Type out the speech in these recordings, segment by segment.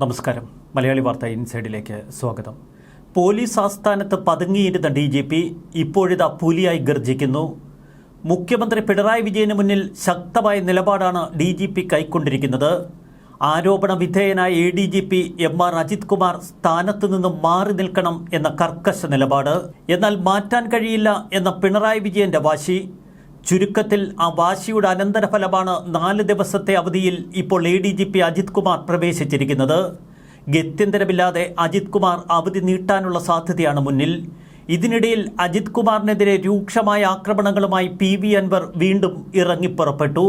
നമസ്കാരം. മലയാളി വാർത്ത ഇൻസൈഡിലേക്ക് സ്വാഗതം. പോലീസ് ആസ്ഥാനത്ത് പതുങ്ങിയിരുന്ന ഡി ജി പി ഇപ്പോഴിതാ പുലിയായി ഗർജിക്കുന്നു. മുഖ്യമന്ത്രി പിണറായി വിജയന് മുന്നിൽ ശക്തമായ നിലപാടാണ് ഡി ജി പി കൈക്കൊണ്ടിരിക്കുന്നത്. ആരോപണ വിധേയനായ A D G P M R Ajith Kumar സ്ഥാനത്ത് നിന്നും മാറി നിൽക്കണം എന്ന കർക്കശ നിലപാട്. എന്നാൽ മാറ്റാൻ കഴിയില്ല എന്ന പിണറായി വിജയന്റെ വാശി. ചുരുക്കത്തിൽ ആ വാശിയുടെ അനന്തരഫലമാണ് നാല് ദിവസത്തെ അവധിയിൽ ഇപ്പോൾ A D G P Ajith Kumar പ്രവേശിച്ചിരിക്കുന്നത്. ഗത്യന്തരമില്ലാതെ അജിത് കുമാർ അവധി നീട്ടാനുള്ള സാധ്യതയാണ് മുന്നിൽ. ഇതിനിടയിൽ അജിത് കുമാറിനെതിരെ രൂക്ഷമായ ആക്രമണങ്ങളുമായി പി വി അൻവർ വീണ്ടും ഇറങ്ങിപ്പുറപ്പെട്ടു.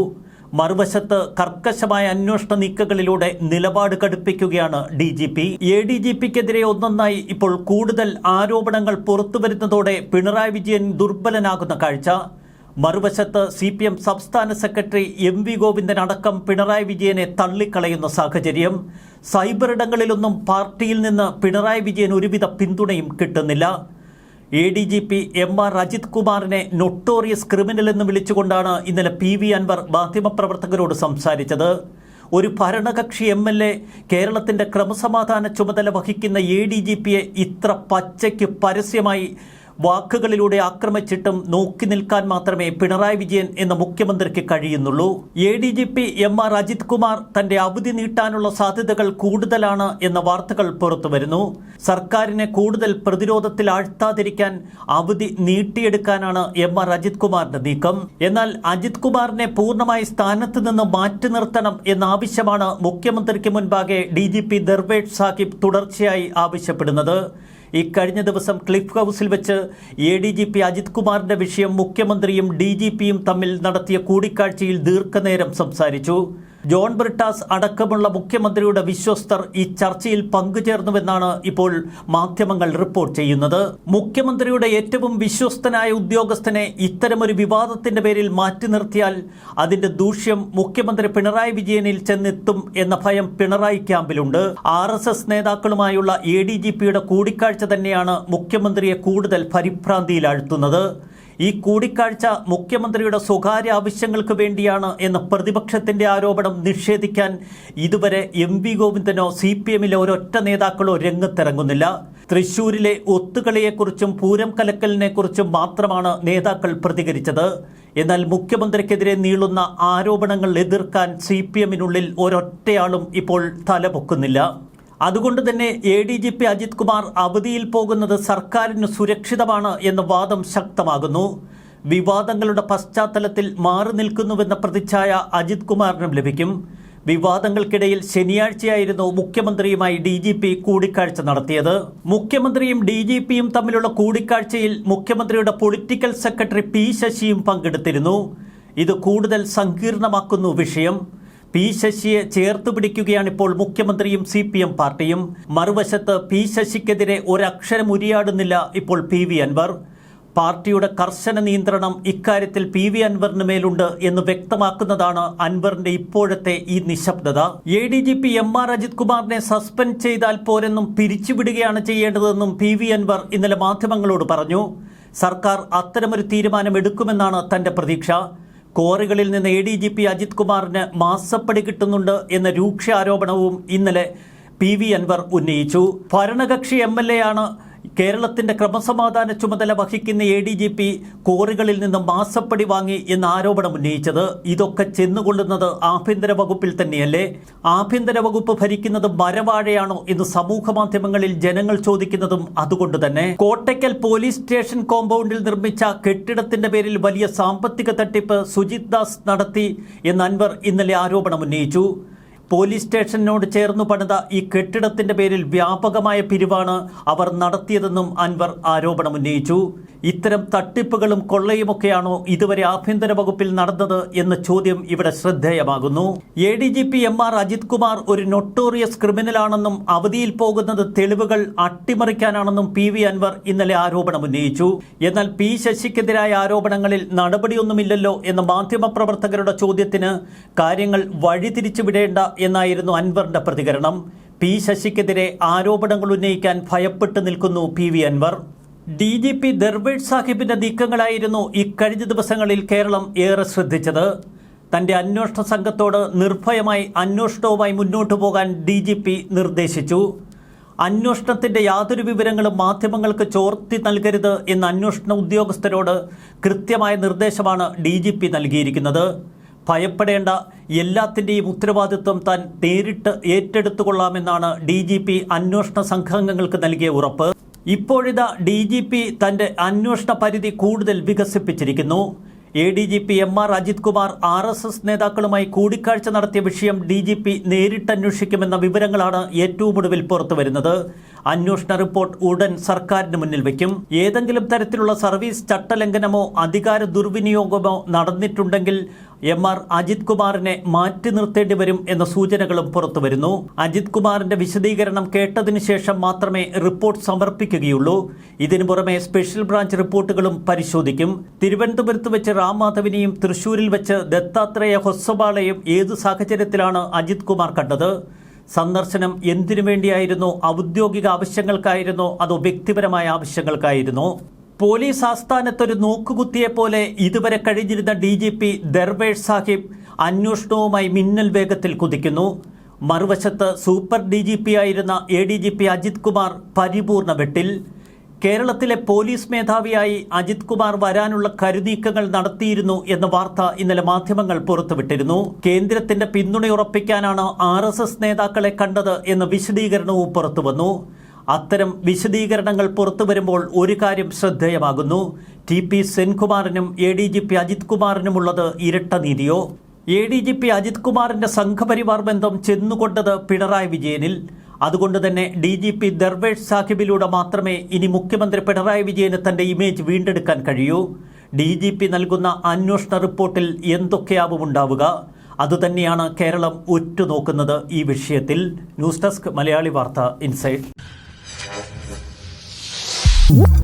മറുവശത്ത് കർക്കശമായ അന്വേഷണ നീക്കങ്ങളിലൂടെ നിലപാട് കടുപ്പിക്കുകയാണ് D G P A D G പിക്കെതിരെ ഒന്നൊന്നായി ഇപ്പോൾ കൂടുതൽ ആരോപണങ്ങൾ പുറത്തുവരുന്നതോടെ പിണറായി വിജയൻ ദുർബലനാകുന്ന കാഴ്ച. മറുവശത്ത് സി പി എം സംസ്ഥാന സെക്രട്ടറി എം വി ഗോവിന്ദൻ അടക്കം പിണറായി വിജയനെ തള്ളിക്കളയുന്ന സാഹചര്യം. സൈബറിടങ്ങളിലൊന്നും പാർട്ടിയിൽ നിന്ന് പിണറായി വിജയൻ ഒരുവിധ പിന്തുണയും കിട്ടുന്നില്ല. A D G P M R Ajith കുമാറിനെ നൊട്ടോറിയസ് ക്രിമിനൽ എന്ന് വിളിച്ചുകൊണ്ടാണ് ഇന്നലെ പി വി അൻവർ മാധ്യമപ്രവർത്തകരോട് സംസാരിച്ചത്. ഒരു ഭരണകക്ഷി എം എൽ എ കേരളത്തിന്റെ ക്രമസമാധാന ചുമതല വഹിക്കുന്ന എ ഡി ജി പിയെ ഇത്ര പച്ചയ്ക്ക് പരസ്യമായി വാക്കുകളിലൂടെ ആക്രമിച്ചിട്ടും നോക്കി നിൽക്കാൻ മാത്രമേ പിണറായി വിജയൻ എന്ന മുഖ്യമന്ത്രിക്ക് കഴിയുന്നുള്ളൂ. A D G P M R Ajith Kumar തന്റെ അവധി നീട്ടാനുള്ള സാധ്യതകൾ കൂടുതലാണ് എന്ന വാർത്തകൾ പുറത്തുവരുന്നു സർക്കാരിനെ കൂടുതൽ പ്രതിരോധത്തിൽ ആഴ്ത്താതിരിക്കാൻ അവധി നീട്ടിയെടുക്കാനാണ് എം ആർ അജിത് കുമാറിന്റെ നീക്കം. എന്നാൽ അജിത് കുമാറിനെ പൂർണമായി സ്ഥാനത്ത് നിന്ന് മാറ്റി നിർത്തണം എന്ന ആവശ്യമാണ് മുഖ്യമന്ത്രിക്ക് മുൻപാകെ D G P Darvesh Sahib തുടർച്ചയായി ആവശ്യപ്പെടുന്നത്. ഇക്കഴിഞ്ഞ ദിവസം ക്ലിഫ് ഹൗസിൽ വെച്ച് A D G P Ajith കുമാറിന്റെ വിഷയം മുഖ്യമന്ത്രിയും ഡി ജി പിയും തമ്മിൽ നടത്തിയ കൂടിക്കാഴ്ചയിൽ ദീർഘനേരം സംസാരിച്ചു. ജോൺ ബ്രിട്ടാസ് അടക്കമുള്ള മുഖ്യമന്ത്രിയുടെ വിശ്വസ്തർ ഈ ചർച്ചയിൽ പങ്കുചേർന്നുവെന്നാണ് ഇപ്പോൾ മാധ്യമങ്ങൾ റിപ്പോർട്ട് ചെയ്യുന്നത്. മുഖ്യമന്ത്രിയുടെ ഏറ്റവും വിശ്വസ്തനായ ഉദ്യോഗസ്ഥനെ ഇത്തരമൊരു വിവാദത്തിന്റെ പേരിൽ മാറ്റി നിർത്തിയാൽ അതിന്റെ ദൂഷ്യം മുഖ്യമന്ത്രി പിണറായി വിജയനിൽ ചെന്നെത്തും എന്ന ഭയം പിണറായി ക്യാമ്പിലുണ്ട്. ആർ എസ് എസ് നേതാക്കളുമായുള്ള എ ഡി ജി പിയുടെ കൂടിക്കാഴ്ച തന്നെയാണ് മുഖ്യമന്ത്രിയെ കൂടുതൽ പരിഭ്രാന്തിയിലാഴ്ത്തുന്നത്. ഈ കൂടിക്കാഴ്ച മുഖ്യമന്ത്രിയുടെ സ്വകാര്യ ആവശ്യങ്ങൾക്ക് വേണ്ടിയാണ് എന്ന പ്രതിപക്ഷത്തിന്റെ ആരോപണം നിഷേധിക്കാൻ ഇതുവരെ എം വി ഗോവിന്ദനോ സി പി എമ്മിലെ ഒരൊറ്റ നേതാക്കളോ രംഗത്തിറങ്ങുന്നില്ല. തൃശൂരിലെ ഒത്തുകളിയെക്കുറിച്ചും പൂരം കലക്കലിനെക്കുറിച്ചും മാത്രമാണ് നേതാക്കൾ പ്രതികരിച്ചത്. എന്നാൽ മുഖ്യമന്ത്രിക്കെതിരെ നീളുന്ന ആരോപണങ്ങൾ എതിർക്കാൻ സി പി എമ്മിനുള്ളിൽ ഒരൊറ്റയാളും ഇപ്പോൾ തലപൊക്കുന്നില്ല. അതുകൊണ്ട് തന്നെ A D G P Ajith Kumar അവധിയിൽ പോകുന്നത് സർക്കാരിന് സുരക്ഷിതമാണ് എന്ന വാദം ശക്തമാകുന്നു. വിവാദങ്ങളുടെ പശ്ചാത്തലത്തിൽ മാറി നിൽക്കുന്നുവെന്ന പ്രതിച്ഛായ അജിത് കുമാറിനും ലഭിക്കും. വിവാദങ്ങൾക്കിടയിൽ ശനിയാഴ്ചയായിരുന്നു മുഖ്യമന്ത്രിയുമായി ഡി ജി പി കൂടിക്കാഴ്ച നടത്തിയത്. മുഖ്യമന്ത്രിയും ഡി ജി പിയും തമ്മിലുള്ള കൂടിക്കാഴ്ചയിൽ മുഖ്യമന്ത്രിയുടെ പൊളിറ്റിക്കൽ സെക്രട്ടറി പി ശശിയും പങ്കെടുത്തിരുന്നു. ഇത് കൂടുതൽ സങ്കീർണമാക്കുന്നു വിഷയം. പി ശശിയെ ചേർത്ത് പിടിക്കുകയാണ് ഇപ്പോൾ മുഖ്യമന്ത്രിയും സി പി എം പാർട്ടിയും. മറുവശത്ത് പി ശശിക്കെതിരെ ഒരക്ഷരം ഉരിയാടുന്നില്ല ഇപ്പോൾ പി വി അൻവർ. പാർട്ടിയുടെ കർശന നിയന്ത്രണം ഇക്കാര്യത്തിൽ പി വി അൻവറിന് മേലുണ്ട് എന്ന് വ്യക്തമാക്കുന്നതാണ് അൻവറിന്റെ ഇപ്പോഴത്തെ ഈ നിശബ്ദത. A D G P M R Ajith കുമാറിനെ സസ്പെൻഡ് ചെയ്താൽ പോരെന്നും പിരിച്ചുവിടുകയാണ് ചെയ്യേണ്ടതെന്നും പി വി അൻവർ ഇന്നലെ മാധ്യമങ്ങളോട് പറഞ്ഞു. സർക്കാർ അത്തരമൊരു തീരുമാനം എടുക്കുമെന്നാണ് തന്റെ പ്രതീക്ഷ. കോറികളിൽ നിന്ന് A D G P Ajith കുമാറിന് മാസപ്പടി കിട്ടുന്നുണ്ട് എന്ന രൂക്ഷ ആരോപണവും ഇന്നലെ പി വി അൻവർ ഉന്നയിച്ചു. ഭരണകക്ഷി എം എൽ എ ആണ് കേരളത്തിന്റെ ക്രമസമാധാന ചുമതല വഹിക്കുന്ന എ ഡി ജി പി കോറികളിൽ നിന്ന് മാസപ്പടി വാങ്ങി എന്ന ആരോപണം ഉന്നയിച്ചത്. ഇതൊക്കെ ചെന്നുകൊള്ളുന്നത് ആഭ്യന്തര വകുപ്പിൽ തന്നെയല്ലേ? ആഭ്യന്തര വകുപ്പ് ഭരിക്കുന്നത് മരവാഴയാണോ എന്ന് സമൂഹ മാധ്യമങ്ങളിൽ ജനങ്ങൾ ചോദിക്കുന്നതും അതുകൊണ്ട് തന്നെ. കോട്ടയ്ക്കൽ പോലീസ് സ്റ്റേഷൻ കോമ്പൗണ്ടിൽ നിർമ്മിച്ച കെട്ടിടത്തിന്റെ പേരിൽ വലിയ സാമ്പത്തിക തട്ടിപ്പ് സുജിത് ദാസ് നടത്തി എന്ന് അൻവർ ഇന്നലെ ആരോപണം ഉന്നയിച്ചു. പോലീസ് സ്റ്റേഷനോട് ചേർന്നു പണിത ഈ കെട്ടിടത്തിന്റെ പേരിൽ വ്യാപകമായ പിരിവാണ് അവർ നടത്തിയതെന്നും അൻവർ ആരോപണമുന്നയിച്ചു ഇത്തരം തട്ടിപ്പുകളും കൊള്ളയുമൊക്കെയാണോ ഇതുവരെ ആഭ്യന്തര വകുപ്പിൽ നടന്നത് എന്ന ചോദ്യം ഇവിടെ ശ്രദ്ധേയമാകുന്നു. A D G P M R Ajith Kumar ഒരു നൊട്ടോറിയസ് ക്രിമിനലാണെന്നും അവധിയിൽ പോകുന്നത് തെളിവുകൾ അട്ടിമറിക്കാനാണെന്നും പി വി അൻവർ ഇന്നലെ ആരോപണമുന്നയിച്ചു എന്നാൽ പി ശശിക്കെതിരായ ആരോപണങ്ങളിൽ നടപടിയൊന്നുമില്ലല്ലോ എന്ന മാധ്യമപ്രവർത്തകരുടെ ചോദ്യത്തിന് കാര്യങ്ങൾ വഴിതിരിച്ചു വിടേണ്ട എന്നായിരുന്നു അൻവറിന്റെ പ്രതികരണം. പി ശശിക്കെതിരെ ആരോപണങ്ങൾ ഉന്നയിക്കാൻ ഭയപ്പെട്ടു നിൽക്കുന്നു P V Anvar. D G P Darvesh സാഹിബിന്റെ നീക്കങ്ങളായിരുന്നു ഇക്കഴിഞ്ഞ ദിവസങ്ങളിൽ കേരളം ഏറെ ശ്രദ്ധിച്ചത്. തന്റെ അന്വേഷണ സംഘത്തോട് നിർഭയമായി അന്വേഷണവുമായി മുന്നോട്ടു പോകാൻ ഡി ജി പി നിർദ്ദേശിച്ചു. അന്വേഷണത്തിന്റെ യാതൊരു വിവരങ്ങളും മാധ്യമങ്ങൾക്ക് ചോർത്തി നൽകരുത് എന്ന അന്വേഷണ ഉദ്യോഗസ്ഥരോട് കൃത്യമായ നിർദ്ദേശമാണ് ഡി നൽകിയിരിക്കുന്നത്. ഭയപ്പെടേണ്ട എല്ലാത്തിന്റെയും ഉത്തരവാദിത്വം താൻ നേരിട്ട് ഏറ്റെടുത്തുകൊള്ളാമെന്നാണ് ഡി ജി പി അന്വേഷണ സംഘാംഗങ്ങൾക്ക് നൽകിയ ഉറപ്പ്. ഇപ്പോഴിതാ ഡി ജി പി തന്റെ അന്വേഷണ പരിധി കൂടുതൽ വികസിപ്പിച്ചിരിക്കുന്നു. A D G P M R Ajith Kumar R S S നേതാക്കളുമായി കൂടിക്കാഴ്ച നടത്തിയ വിഷയം ഡി ജി പി നേരിട്ട് അന്വേഷിക്കുമെന്ന വിവരങ്ങളാണ് ഏറ്റവും ഒടുവിൽ പുറത്തുവരുന്നത് അന്വേഷണ റിപ്പോർട്ട് ഉടൻ സർക്കാരിന് മുന്നിൽ വയ്ക്കും. ഏതെങ്കിലും തരത്തിലുള്ള സർവീസ് ചട്ടലംഘനമോ അധികാര ദുർവിനിയോഗമോ നടന്നിട്ടുണ്ടെങ്കിൽ എം ആർ അജിത് കുമാറിനെ മാറ്റി നിർത്തേണ്ടി വരും എന്ന സൂചനകളും പുറത്തുവരുന്നു അജിത് കുമാറിന്റെ വിശദീകരണം കേട്ടതിനു ശേഷം മാത്രമേ റിപ്പോർട്ട് സമർപ്പിക്കുകയുള്ളൂ. ഇതിനു പുറമെ സ്പെഷ്യൽ ബ്രാഞ്ച് റിപ്പോർട്ടുകളും പരിശോധിക്കും. തിരുവനന്തപുരത്ത് വെച്ച് രാംമാധവിനെയും തൃശൂരിൽ വെച്ച് ദത്താത്രേയ ഹൊസ്സബാളെയും ഏതു സാഹചര്യത്തിലാണ് അജിത് കുമാർ കണ്ടത്? സന്ദർശനം എന്തിനു വേണ്ടിയായിരുന്നു? ഔദ്യോഗിക ആവശ്യങ്ങൾക്കായിരുന്നോ? അതോ വ്യക്തിപരമായ ആവശ്യങ്ങൾക്കായിരുന്നോ? പോലീസ് ആസ്ഥാനത്തൊരു നോക്കുകുത്തിയെ പോലെ ഇതുവരെ കഴിഞ്ഞിരുന്ന D G P Darvesh Sahib അന്വേഷണവുമായി മിന്നൽ വേഗത്തിൽ കുതിക്കുന്നു. മറുവശത്ത് സൂപ്പർ ഡി ജി പി ആയിരുന്ന A D G P Ajith Kumar പരിപൂർണ വെട്ടിൽ. കേരളത്തിലെ പോലീസ് മേധാവിയായി അജിത് കുമാർ വരാനുള്ള കരുനീക്കങ്ങൾ നടത്തിയിരുന്നു എന്ന വാർത്ത ഇന്നലെ മാധ്യമങ്ങൾ പുറത്തുവിട്ടിരുന്നു. കേന്ദ്രത്തിന്റെ പിന്തുണയുറപ്പിക്കാനാണ് ആർ നേതാക്കളെ കണ്ടത് എന്ന വിശദീകരണവും പുറത്തുവന്നു. അത്തരം വിശദീകരണങ്ങൾ പുറത്തു വരുമ്പോൾ ഒരു കാര്യം ശ്രദ്ധേയമാകുന്നു. T P സെൻകുമാറിനും A D G P Ajith കുമാറിനുമുള്ളത് ഇരട്ട നീതിയോ? A D G P Ajith കുമാറിന്റെ സംഘപരിവാർ ബന്ധം ചെന്നുകൊണ്ടത് പിണറായി വിജയനിൽ. അതുകൊണ്ട് തന്നെ ഡി ജി പി ദർവേഷ് സാഹിബിലൂടെ മാത്രമേ ഇനി മുഖ്യമന്ത്രി പിണറായി വിജയന് തന്റെ ഇമേജ് വീണ്ടെടുക്കാൻ കഴിയൂ. ഡി ജി പി നൽകുന്ന അന്വേഷണ റിപ്പോർട്ടിൽ എന്തൊക്കെയാവും ഉണ്ടാവുക? അതുതന്നെയാണ് കേരളം ഉറ്റുനോക്കുന്നത് ഈ വിഷയത്തിൽ. ന്യൂസ് ഡെസ്ക് മലയാളി വാർത്ത ഇൻസൈഡ്. Whoop.